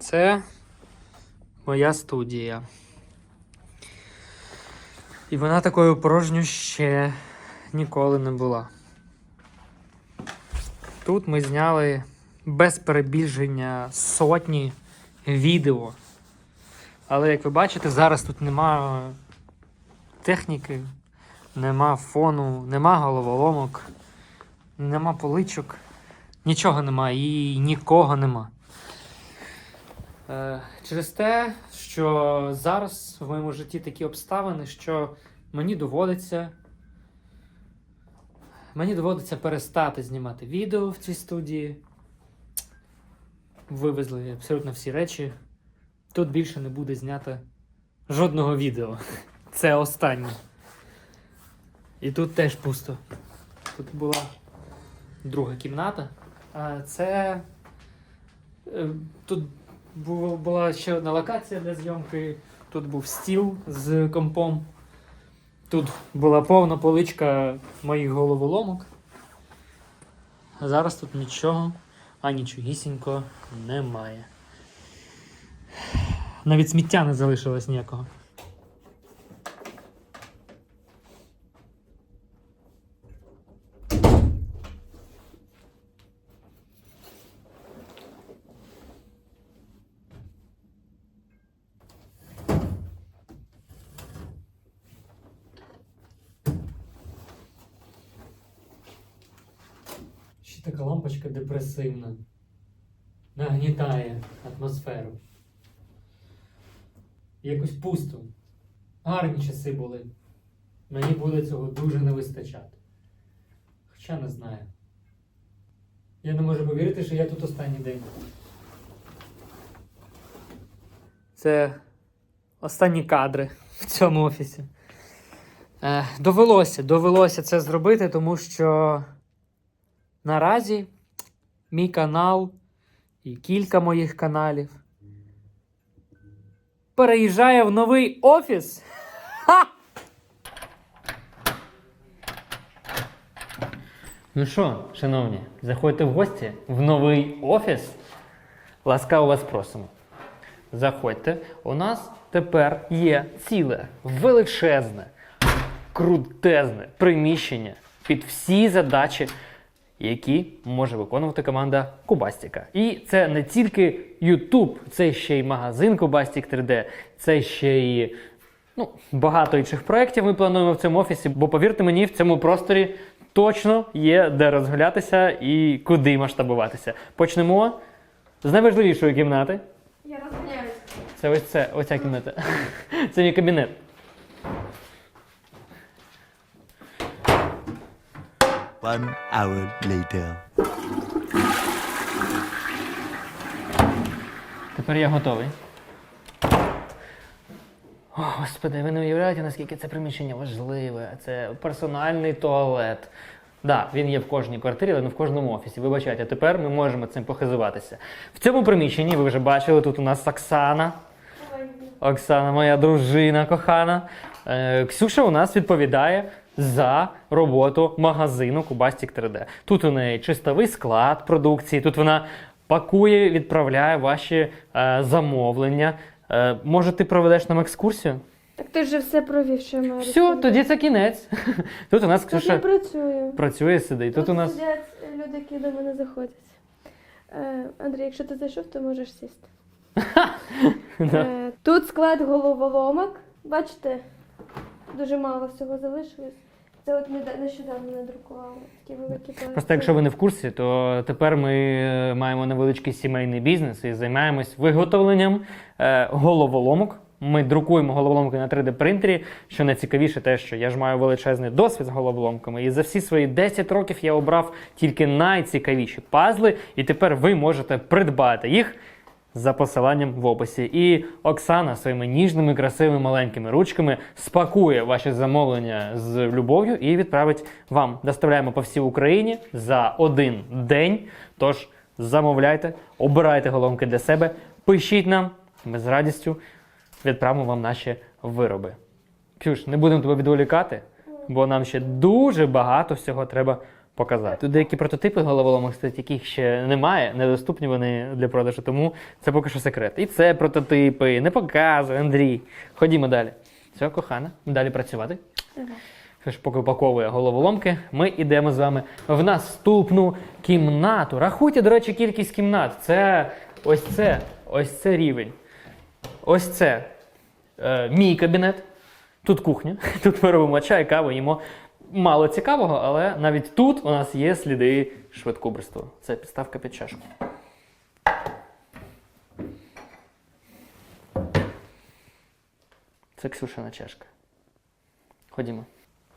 Це моя студія. І вона такою порожньою ще ніколи не була. Тут ми зняли без перебільшення сотні відео. Але як ви бачите, зараз тут нема техніки, нема фону, нема головоломок, нема поличок, нічого нема і нікого нема. Е, через те, що зараз в моєму житті такі обставини, що мені доводиться. Мені доводиться перестати знімати відео в цій студії. Вивезли абсолютно всі речі. Тут більше не буде знято жодного відео. Це останнє. І тут теж пусто. Тут була друга кімната. А це. е, Тут була ще одна локація для зйомки. Тут був стіл з компом. Тут була повна поличка моїх головоломок. Зараз тут нічого, а нічогісінько немає. Навіть сміття не залишилось ніякого. Ще така депресивна. Нагнітає атмосферу. Якось пусто. Гарні часи були. Мені буде цього дуже не вистачати. Хоча не знаю. Я не можу повірити, що я тут останній день. Це останні кадри в цьому офісі. Е, довелося, довелося це зробити, тому що наразі мій канал і кілька моїх каналів переїжджає в новий офіс. Ха! Ну що, шановні, заходьте в гості в новий офіс. Ласкаво вас просимо. Заходьте. У нас тепер є ціле, величезне, крутезне приміщення під всі задачі, які може виконувати команда Кубастіка. І це не тільки YouTube, це ще й магазин Кубастік 3D, це ще й ну, багато інших проєктів ми плануємо в цьому офісі, бо повірте мені, в цьому просторі точно є де розгулятися і куди масштабуватися. Почнемо з найважливішої кімнати. Я розганяюсь. Це ось це, оця кімната. Це мій кабінет. One hour later. Тепер я готовий. О, Господи, ви не уявляєте, наскільки це приміщення важливе. Це персональний туалет. Так, да, він є в кожній квартирі, але не в кожному офісі. Вибачайте, тепер ми можемо цим похизуватися. В цьому приміщенні ви вже бачили, тут у нас Оксана. Оксана, моя дружина кохана. Е, Ксюша у нас відповідає за роботу магазину Кубастік 3D. Тут у неї чистовий склад продукції, тут вона пакує, відправляє ваші е, замовлення. Е, може, ти проведеш нам екскурсію? Так ти вже все провів, що я. Все, тоді це кінець. Тут у нас Тут я Ксюша працюю. працює, сидить. Тут у нас. сидять люди, які до мене заходять. Е, Андрій, якщо ти зайшов, то можеш сісти. Да. Е, тут склад головоломок. Бачите, дуже мало всього залишилось. Це от неда- нещодавно надрукували. Такі великі Просто якщо ви не в курсі, то тепер ми е, маємо невеличкий сімейний бізнес і займаємось виготовленням е, головоломок. Ми друкуємо головоломки на 3D принтері. Що найцікавіше, те, що я ж маю величезний досвід з головоломками, і за всі свої 10 років я обрав тільки найцікавіші пазли, і тепер ви можете придбати їх за посиланням в описі. І Оксана своїми ніжними, красивими маленькими ручками спакує ваші замовлення з любов'ю і відправить вам. Доставляємо по всій Україні за один день. Тож замовляйте, обирайте головки для себе, пишіть нам, ми з радістю відправимо вам наші вироби. Ксюш, не будемо тебе відволікати, бо нам ще дуже багато всього треба показати. Тут деякі прототипи головоломок стоять, яких ще немає, недоступні вони для продажу, тому це поки що секрет. І це прототипи, не показуй, Андрій. Ходімо далі. Все, кохана, далі працювати. Що ж, поки упаковує головоломки, ми йдемо з вами в наступну кімнату. Рахуйте, до речі, кількість кімнат. Це ось це, ось це рівень. Ось це е, мій кабінет. Тут кухня. Тут ми робимо чай, каву, їмо. Мало цікавого, але навіть тут у нас є сліди швидкобрства. Це підставка під чашку. Це Ксюшина чашка. Ходімо.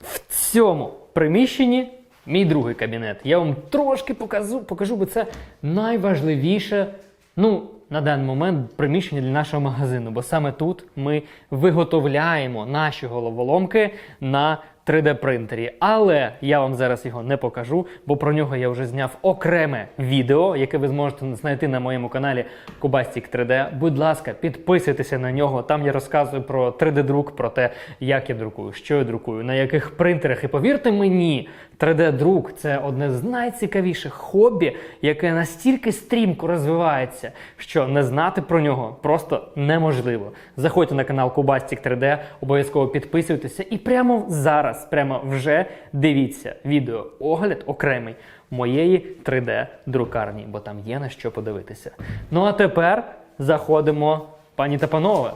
В цьому приміщенні мій другий кабінет. Я вам трошки покажу, покажу бо це найважливіше, ну, на даний момент приміщення для нашого магазину. Бо саме тут ми виготовляємо наші головоломки на 3D-принтері. Але я вам зараз його не покажу, бо про нього я вже зняв окреме відео, яке ви зможете знайти на моєму каналі Кубастік 3D. Будь ласка, підписуйтеся на нього. Там я розказую про 3D-друк, про те, як я друкую, що я друкую, на яких принтерах. І повірте мені, 3D-друк це одне з найцікавіших хобі, яке настільки стрімко розвивається, що не знати про нього просто неможливо. Заходьте на канал Кубастік 3D, обов'язково підписуйтеся і прямо зараз, прямо вже дивіться відео огляд окремий моєї 3D-друкарні, бо там є на що подивитися. Ну а тепер заходимо, пані та панове,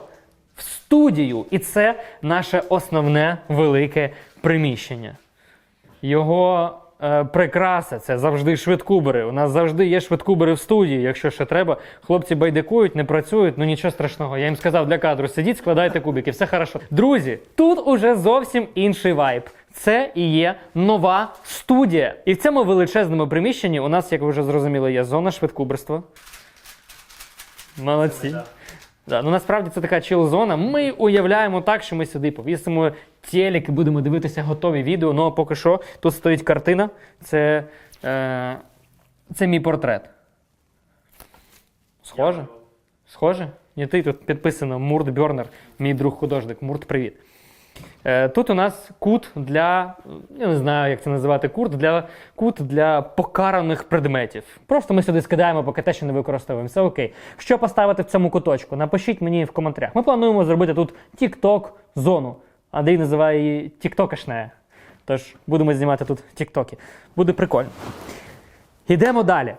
в студію. І це наше основне велике приміщення. Його е, прикраса це завжди швидкубери. У нас завжди є швидкубери в студії. Якщо ще треба, хлопці байдикують, не працюють, ну нічого страшного. Я їм сказав для кадру: сидіть, складайте кубики, все хорошо. Друзі, тут уже зовсім інший вайб. Це і є нова студія. І в цьому величезному приміщенні у нас, як ви вже зрозуміли, є зона швидкуберства. Молодці. Да, ну насправді це така чил-зона. Ми уявляємо так, що ми сюди повісимо телек і будемо дивитися готові відео. Ну а поки що тут стоїть картина. Це, е, це мій портрет. Схоже? Схоже? Ні, ти тут підписано Мурт Бьорнер, мій друг художник. Мурт, привіт. Е, Тут у нас кут для, я не знаю, як це називати, кут для, кут для покараних предметів. Просто ми сюди скидаємо, поки те, що не використовуємо. Все окей. Що поставити в цьому куточку? Напишіть мені в коментарях. Ми плануємо зробити тут TikTok зону. Андрій називає її тіктокашне. Тож будемо знімати тут тіктоки. Буде прикольно. Йдемо далі.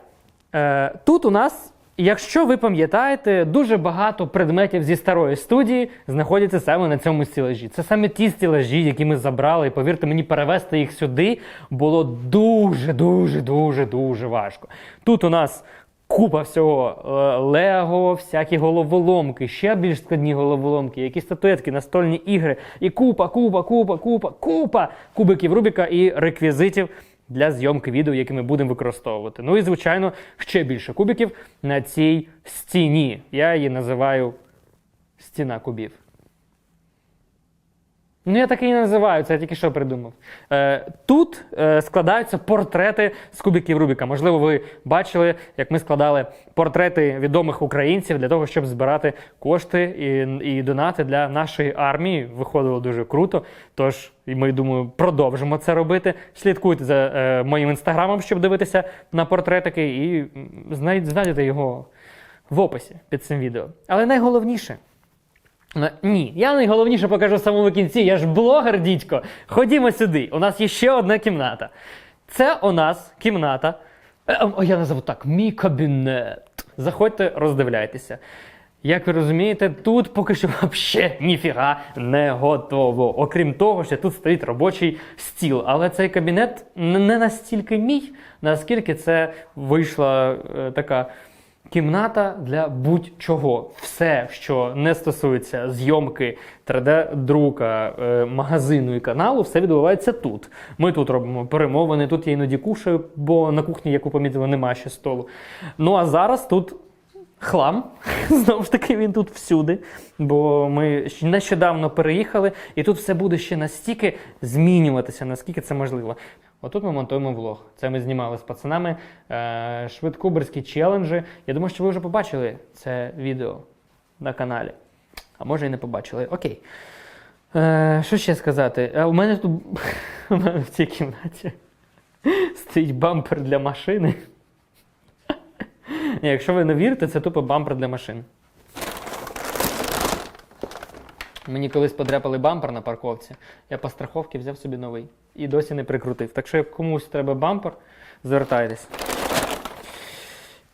Е, тут у нас, якщо ви пам'ятаєте, дуже багато предметів зі старої студії знаходяться саме на цьому стілажі. Це саме ті стілажі, які ми забрали, і повірте мені, перевезти їх сюди було дуже, дуже, дуже, дуже важко. Тут у нас купа всього е, Лего, всякі головоломки, ще більш складні головоломки, які статуетки, настольні ігри, і купа, купа, купа, купа, купа кубиків Рубіка і реквізитів для зйомки відео, які ми будемо використовувати. Ну і звичайно, ще більше кубиків на цій стіні. Я її називаю стіна кубів. Ну, я так і не називаю, це я тільки що придумав. Е, тут е, складаються портрети з кубиків Рубіка. Можливо, ви бачили, як ми складали портрети відомих українців для того, щоб збирати кошти і, і донати для нашої армії. Виходило дуже круто. Тож, ми думаю, продовжимо це робити. Слідкуйте за е, моїм інстаграмом, щоб дивитися на портретики, і знайдете його в описі під цим відео. Але найголовніше. Ну, Ні, я найголовніше покажу в самому кінці. Я ж блогер, дідько. Ходімо сюди. У нас є ще одна кімната. Це у нас кімната. Е, О, я назову так: мій кабінет. Заходьте, роздивляйтеся. Як ви розумієте, тут поки що взагалі ніфіга не готово. Окрім того, що тут стоїть робочий стіл. Але цей кабінет не настільки мій, наскільки це вийшла е, така Кімната для будь-чого. Все, що не стосується зйомки, 3D-друка, е, магазину і каналу, все відбувається тут. Ми тут робимо перемовини, тут я іноді кушаю, бо на кухні, яку помітили, немає ще столу. Ну а зараз тут хлам. Знову ж таки, він тут всюди. Бо ми нещодавно переїхали, і тут все буде ще настільки змінюватися, наскільки це можливо. Отут ми монтуємо влог. Це ми знімали з пацанами е, швидкуберські челенджі. Я думаю, що ви вже побачили це відео на каналі. А може і не побачили. Окей. Е, що ще сказати? Е, у мене тут у мене в цій кімнаті стоїть бампер для машини. Ні, якщо ви не вірите, це тупо бампер для машин. Мені колись подряпали бампер на парковці. Я по страховці взяв собі новий і досі не прикрутив. Так що, як комусь треба бампер, звертайтесь.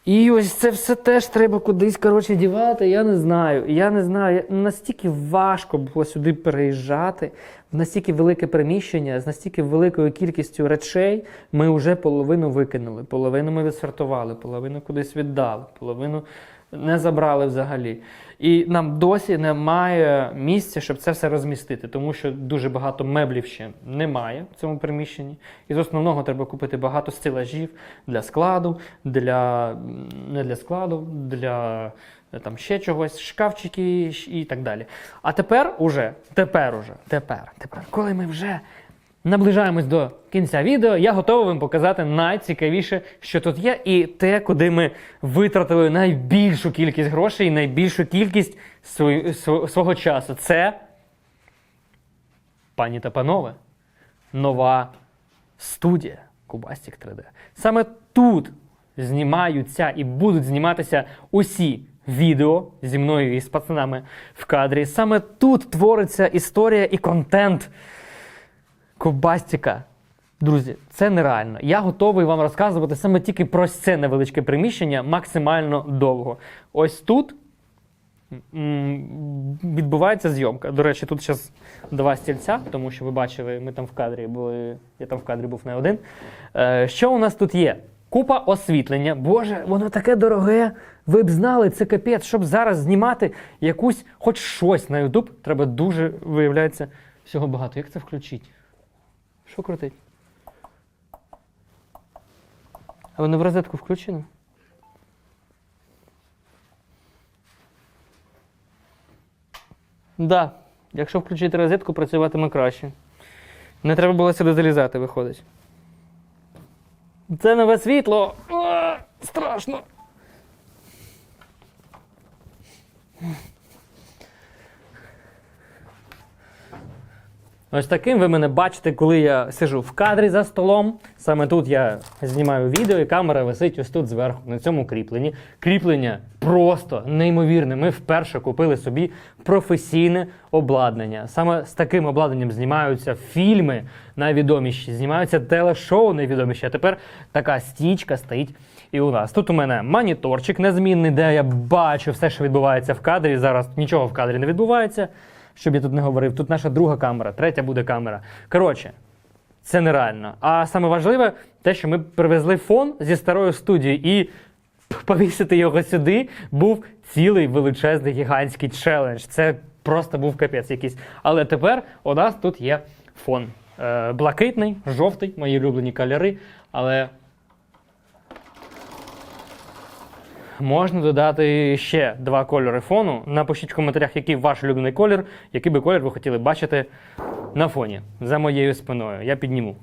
І ось це все теж треба кудись коротше, дівати. Я не знаю. Я не знаю. Настільки важко було сюди переїжджати, в настільки велике приміщення, з настільки великою кількістю речей ми вже половину викинули, половину ми відсортували, половину кудись віддали, половину не забрали взагалі. І нам досі немає місця, щоб це все розмістити, тому що дуже багато меблів ще немає в цьому приміщенні. І з основного треба купити багато стелажів для складу, для не для складу, для е, там ще чогось, шкафчики і так далі. А тепер уже, тепер уже, тепер, тепер, коли ми вже наближаємось до кінця відео, я готовий вам показати найцікавіше, що тут є, і те, куди ми витратили найбільшу кількість грошей і найбільшу кількість свого часу. Це, пані та панове, нова студія Кубастік 3D. Саме тут знімаються і будуть зніматися усі відео зі мною і з пацанами в кадрі. Саме тут твориться історія і контент Кубастіка. Друзі, це нереально. Я готовий вам розказувати саме тільки про це невеличке приміщення максимально довго. Ось тут відбувається зйомка. До речі, тут зараз два стільця, тому що ви бачили, ми там в кадрі були, я там в кадрі був не один. Е, що у нас тут є? Купа освітлення. Боже, воно таке дороге. Ви б знали, це капець, щоб зараз знімати якусь, хоч щось на YouTube, треба дуже, виявляється, всього багато. Як це включити? Що крутить? А воно в розетку включено? Да. Якщо включити розетку, працюватиме краще. Не треба було сюди залізати, виходить. Це нове світло. О, страшно. Ось таким ви мене бачите, коли я сижу в кадрі за столом. Саме тут я знімаю відео, і камера висить ось тут зверху, на цьому кріпленні. Кріплення просто неймовірне. Ми вперше купили собі професійне обладнання. Саме з таким обладнанням знімаються фільми найвідоміші, знімаються телешоу найвідоміші. А тепер така стічка стоїть і у нас. Тут у мене моніторчик незмінний, де я бачу все, що відбувається в кадрі. Зараз нічого в кадрі не відбувається щоб я тут не говорив. Тут наша друга камера, третя буде камера. Коротше, це нереально. А саме важливе, те, що ми привезли фон зі старої студії, і повісити його сюди був цілий величезний гігантський челендж. Це просто був капець якийсь. Але тепер у нас тут є фон. Е, блакитний, жовтий, мої улюблені кольори, але Можна додати ще два кольори фону. Напишіть в коментарях, який ваш улюблений колір, який би колір ви хотіли бачити на фоні за моєю спиною. Я підніму.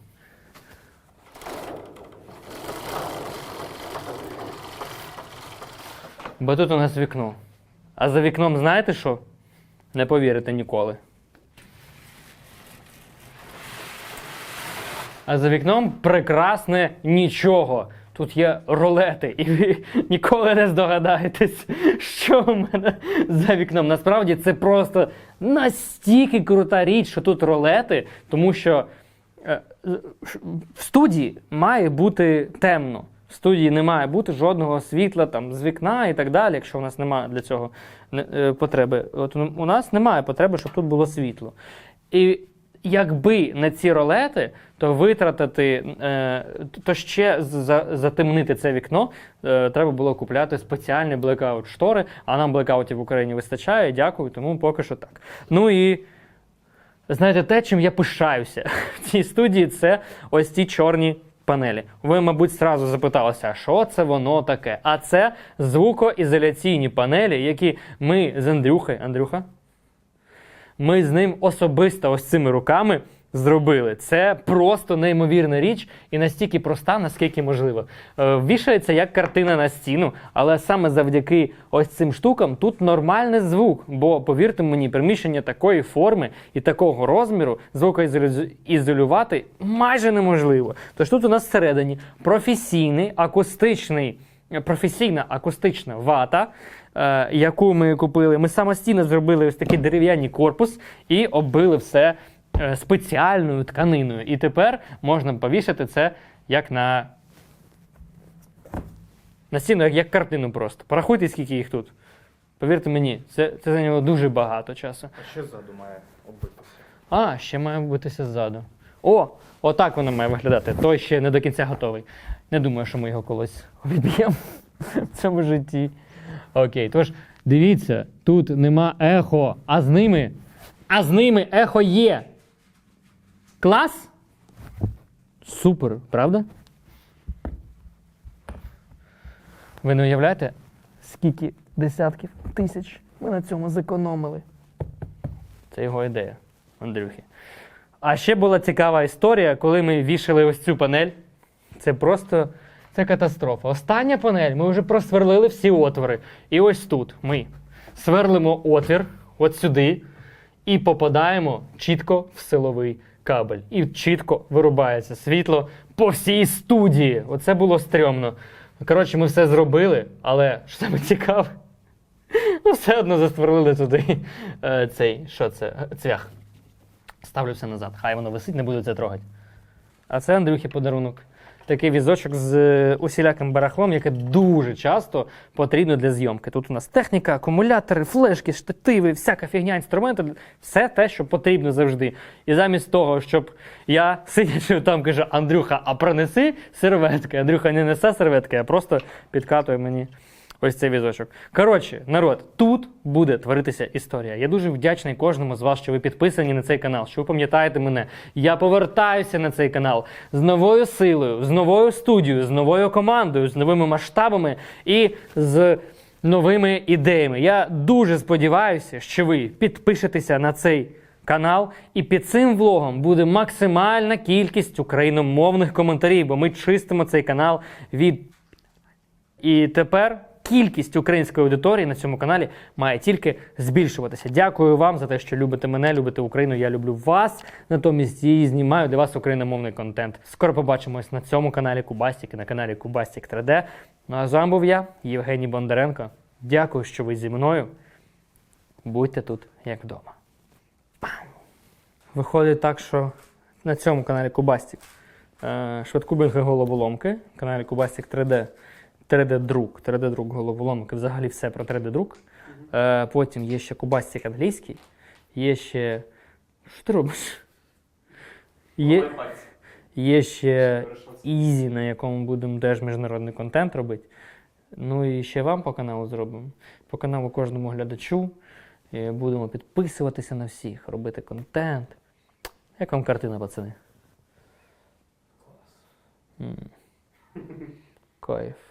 Бо тут у нас вікно. А за вікном знаєте що? Не повірите ніколи. А за вікном прекрасне нічого. Тут є ролети, і ви ніколи не здогадаєтесь, що в мене за вікном. Насправді це просто настільки крута річ, що тут ролети, тому що е, в студії має бути темно. В студії не має бути жодного світла там з вікна і так далі, якщо у нас немає для цього е, потреби. От у у нас немає потреби, щоб тут було світло. І якби не ці ролети, то витратити, е, то ще за, затемнити це вікно, е, треба було купляти спеціальні блекаут штори, а нам блекаутів в Україні вистачає. Дякую, тому поки що так. Ну і знаєте, те, чим я пишаюся в цій студії, це ось ці чорні панелі. Ви, мабуть, зразу запиталися, що це воно таке? А це звукоізоляційні панелі, які ми з Андрюхою, Андрюха, ми з ним особисто ось цими руками зробили. Це просто неймовірна річ і настільки проста, наскільки можливо. Е, Вішається як картина на стіну, але саме завдяки ось цим штукам тут нормальний звук. Бо, повірте мені, приміщення такої форми і такого розміру звукоізолювати майже неможливо. Тож тут у нас всередині професійний акустичний. Професійна акустична вата, яку ми купили. Ми самостійно зробили ось такий дерев'яний корпус і оббили все е, спеціальною тканиною. І тепер можна повішати це як на, на стіну, як, картину просто. Порахуйте, скільки їх тут. Повірте мені, це, це зайняло дуже багато часу. А що ззаду має оббитися? А, ще має бутися ззаду. О, отак воно має виглядати. Той ще не до кінця готовий. Не думаю, що ми його колись обіб'ємо в цьому житті. Окей, тож дивіться, тут нема ехо, а з ними, а з ними ехо є. Клас? Супер, правда? Ви не уявляєте, скільки десятків тисяч ми на цьому зекономили? Це його ідея, Андрюхи. А ще була цікава історія, коли ми вішали ось цю панель. Це просто це катастрофа. Остання панель, ми вже просверлили всі отвори. І ось тут ми сверлимо отвір, от сюди, і попадаємо чітко в силовий кабель. І чітко вирубається світло по всій студії. Оце було стрьомно. Коротше, ми все зробили, але що саме цікаве, все одно засверлили туди е, цей, що це, цвях. Ставлю все назад. Хай воно висить, не буду це трогати. А це Андрюхі подарунок. Такий візочок з е, усіляким барахлом, яке дуже часто потрібно для зйомки. Тут у нас техніка, акумулятори, флешки, штативи, всяка фігня, інструменти, все те, що потрібно завжди. І замість того, щоб я сидячи там кажу, Андрюха, а пронеси серветки. Андрюха не несе серветки, а просто підкатує мені ось цей візочок. Коротше, народ, тут буде творитися історія. Я дуже вдячний кожному з вас, що ви підписані на цей канал, що ви пам'ятаєте мене. Я повертаюся на цей канал з новою силою, з новою студією, з новою командою, з новими масштабами і з новими ідеями. Я дуже сподіваюся, що ви підпишетеся на цей канал, і під цим влогом буде максимальна кількість україномовних коментарів, бо ми чистимо цей канал від і тепер кількість української аудиторії на цьому каналі має тільки збільшуватися. Дякую вам за те, що любите мене, любите Україну. Я люблю вас. Натомість і знімаю для вас україномовний контент. Скоро побачимось на цьому каналі Кубастік і на каналі Кубастік 3D. Ну а з вами був я, Євгеній Бондаренко. Дякую, що ви зі мною. Будьте тут як вдома. Виходить так, що на цьому каналі Кубастік е, швидкубинги головоломки, каналі Кубастік 3D, 3D-друк, 3D-друк головоломки, взагалі все про 3D-друк. Е, потім є ще Кубастік англійський, є ще. Що ти робиш? Є, є ще Ізі, на якому будемо теж міжнародний контент робити. Ну і ще вам по каналу зробимо. По каналу кожному глядачу. І будемо підписуватися на всіх, робити контент. Як вам картина, пацани? М. Кайф.